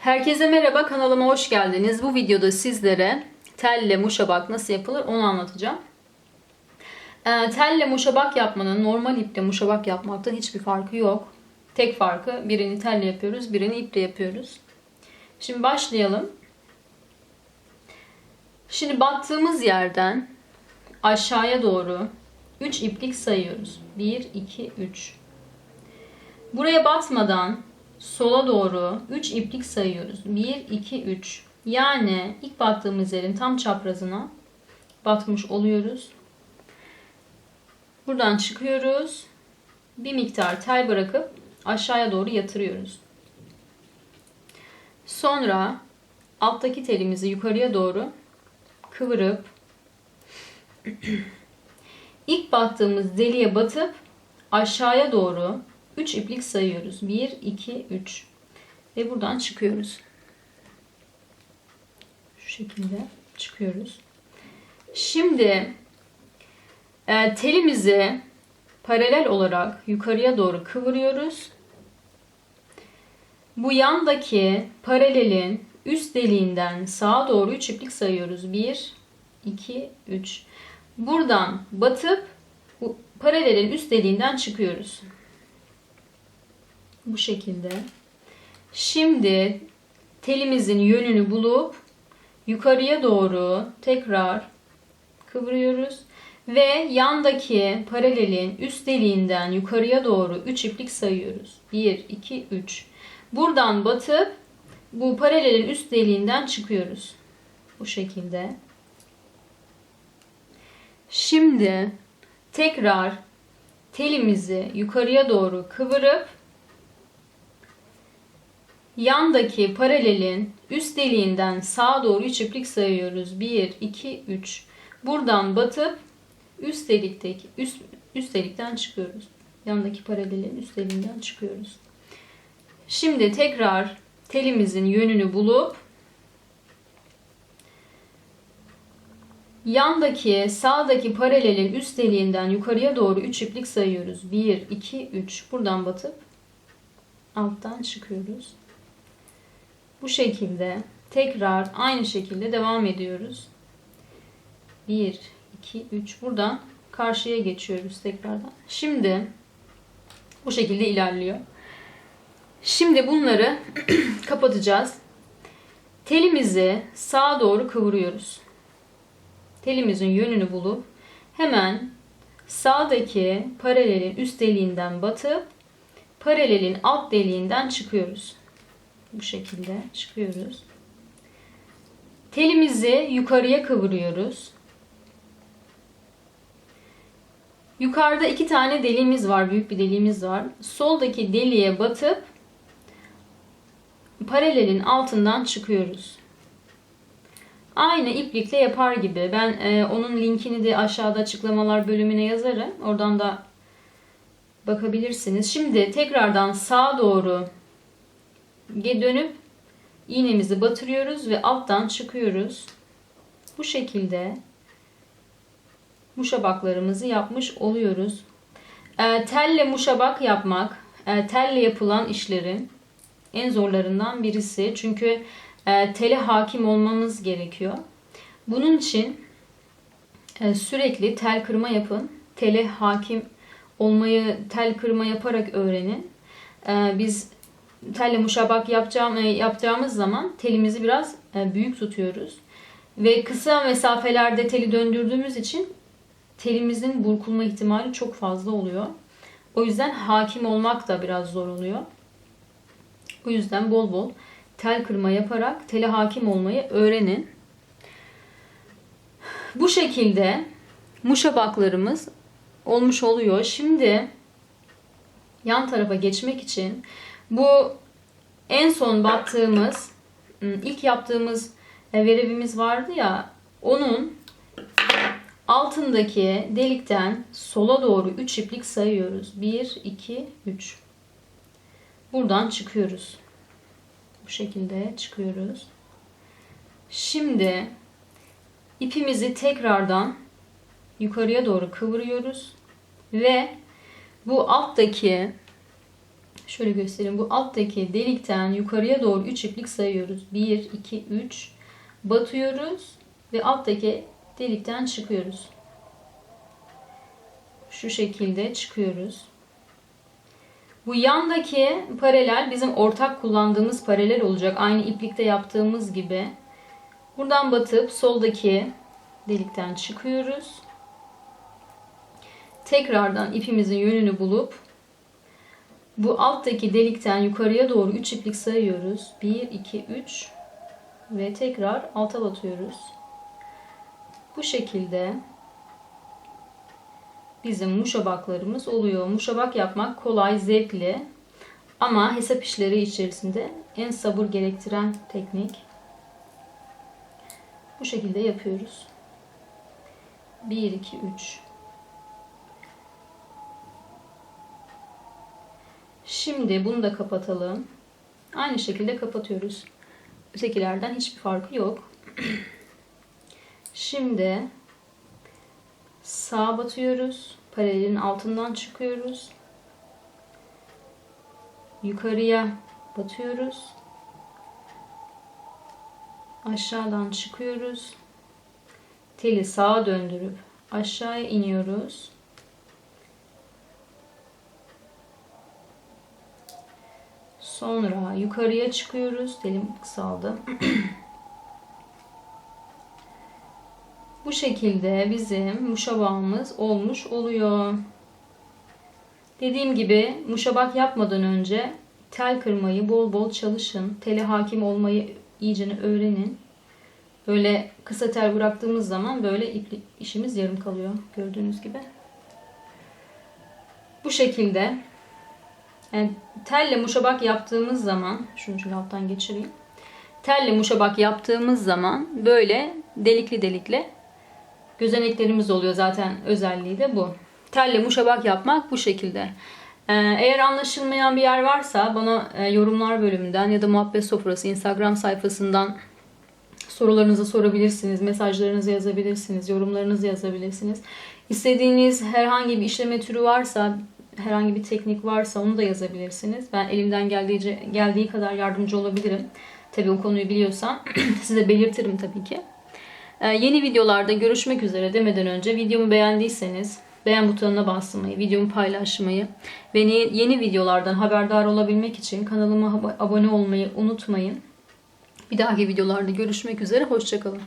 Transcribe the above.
Herkese merhaba kanalıma hoş geldiniz. Bu videoda sizlere telle muşabak nasıl yapılır onu anlatacağım. Ee, telle muşabak yapmanın normal iple muşabak yapmaktan hiçbir farkı yok. Tek farkı birini telle yapıyoruz, birini iple yapıyoruz. Şimdi başlayalım. Şimdi battığımız yerden aşağıya doğru 3 iplik sayıyoruz. 1, 2, 3. Buraya batmadan sola doğru 3 iplik sayıyoruz. 1, 2, 3. Yani ilk battığımız yerin tam çaprazına batmış oluyoruz. Buradan çıkıyoruz. Bir miktar tel bırakıp aşağıya doğru yatırıyoruz. Sonra alttaki telimizi yukarıya doğru kıvırıp ilk battığımız deliğe batıp aşağıya doğru 3 iplik sayıyoruz. 1, 2, 3. Ve buradan çıkıyoruz. Şu şekilde çıkıyoruz. Şimdi e, telimizi paralel olarak yukarıya doğru kıvırıyoruz. Bu yandaki paralelin üst deliğinden sağa doğru 3 iplik sayıyoruz. 1, 2, 3. Buradan batıp bu paralelin üst deliğinden çıkıyoruz. Bu şekilde. Şimdi telimizin yönünü bulup yukarıya doğru tekrar kıvırıyoruz ve yandaki paralelin üst deliğinden yukarıya doğru 3 iplik sayıyoruz. 1 2 3. Buradan batıp bu paralelin üst deliğinden çıkıyoruz. Bu şekilde. Şimdi tekrar telimizi yukarıya doğru kıvırıp yandaki paralelin üst deliğinden sağa doğru 3 iplik sayıyoruz. 1, 2, 3. Buradan batıp üst delikteki üst, üst delikten çıkıyoruz. Yandaki paralelin üst deliğinden çıkıyoruz. Şimdi tekrar telimizin yönünü bulup yandaki sağdaki paralelin üst deliğinden yukarıya doğru 3 iplik sayıyoruz. 1, 2, 3. Buradan batıp alttan çıkıyoruz. Bu şekilde tekrar aynı şekilde devam ediyoruz. 1, 2, 3. Buradan karşıya geçiyoruz tekrardan. Şimdi bu şekilde ilerliyor. Şimdi bunları kapatacağız. Telimizi sağa doğru kıvırıyoruz. Telimizin yönünü bulup hemen sağdaki paralelin üst deliğinden batıp paralelin alt deliğinden çıkıyoruz. Bu şekilde çıkıyoruz. Telimizi yukarıya kıvırıyoruz. Yukarıda iki tane deliğimiz var. Büyük bir deliğimiz var. Soldaki deliğe batıp paralelin altından çıkıyoruz. Aynı iplikle yapar gibi. Ben e, onun linkini de aşağıda açıklamalar bölümüne yazarım. Oradan da bakabilirsiniz. Şimdi tekrardan sağa doğru dönüp iğnemizi batırıyoruz ve alttan çıkıyoruz. Bu şekilde muşabaklarımızı yapmış oluyoruz. E, telle muşabak yapmak, e, telle yapılan işlerin en zorlarından birisi. Çünkü e, tele hakim olmamız gerekiyor. Bunun için e, sürekli tel kırma yapın. Tele hakim olmayı tel kırma yaparak öğrenin. E, biz telle muşabak yapacağım, e, yapacağımız zaman telimizi biraz e, büyük tutuyoruz. Ve kısa mesafelerde teli döndürdüğümüz için telimizin burkulma ihtimali çok fazla oluyor. O yüzden hakim olmak da biraz zor oluyor. O yüzden bol bol tel kırma yaparak tele hakim olmayı öğrenin. Bu şekilde muşabaklarımız olmuş oluyor. Şimdi yan tarafa geçmek için bu en son battığımız ilk yaptığımız verevimiz vardı ya onun altındaki delikten sola doğru 3 iplik sayıyoruz. 1 2 3 Buradan çıkıyoruz. Bu şekilde çıkıyoruz. Şimdi ipimizi tekrardan yukarıya doğru kıvırıyoruz ve bu alttaki Şöyle göstereyim. Bu alttaki delikten yukarıya doğru 3 iplik sayıyoruz. 1, 2, 3. Batıyoruz ve alttaki delikten çıkıyoruz. Şu şekilde çıkıyoruz. Bu yandaki paralel bizim ortak kullandığımız paralel olacak. Aynı iplikte yaptığımız gibi. Buradan batıp soldaki delikten çıkıyoruz. Tekrardan ipimizin yönünü bulup bu alttaki delikten yukarıya doğru 3 iplik sayıyoruz. 1, 2, 3 ve tekrar alta batıyoruz. Bu şekilde bizim muşabaklarımız oluyor. Muşabak yapmak kolay, zevkli ama hesap işleri içerisinde en sabır gerektiren teknik. Bu şekilde yapıyoruz. 1, 2, 3 Şimdi bunu da kapatalım. Aynı şekilde kapatıyoruz. Ötekilerden hiçbir farkı yok. Şimdi sağa batıyoruz. Paralelin altından çıkıyoruz. Yukarıya batıyoruz. Aşağıdan çıkıyoruz. Teli sağa döndürüp aşağıya iniyoruz. Sonra yukarıya çıkıyoruz. Telim kısaldı. Bu şekilde bizim muşabağımız olmuş oluyor. Dediğim gibi muşabak yapmadan önce tel kırmayı bol bol çalışın. Tele hakim olmayı iyicene öğrenin. Böyle kısa tel bıraktığımız zaman böyle ipli işimiz yarım kalıyor. Gördüğünüz gibi. Bu şekilde yani telle muşabak yaptığımız zaman şunu şöyle alttan geçireyim. Telle muşabak yaptığımız zaman böyle delikli delikli gözeneklerimiz oluyor zaten özelliği de bu. Telle muşabak yapmak bu şekilde. Ee, eğer anlaşılmayan bir yer varsa bana e, yorumlar bölümünden ya da muhabbet sofrası Instagram sayfasından sorularınızı sorabilirsiniz, mesajlarınızı yazabilirsiniz, yorumlarınızı yazabilirsiniz. İstediğiniz herhangi bir işleme türü varsa, herhangi bir teknik varsa onu da yazabilirsiniz. Ben elimden geldiği, geldiği kadar yardımcı olabilirim. Tabii o konuyu biliyorsam size belirtirim tabii ki. Ee, yeni videolarda görüşmek üzere demeden önce videomu beğendiyseniz beğen butonuna basmayı, videomu paylaşmayı ve yeni videolardan haberdar olabilmek için kanalıma abone olmayı unutmayın. Bir dahaki videolarda görüşmek üzere. Hoşçakalın.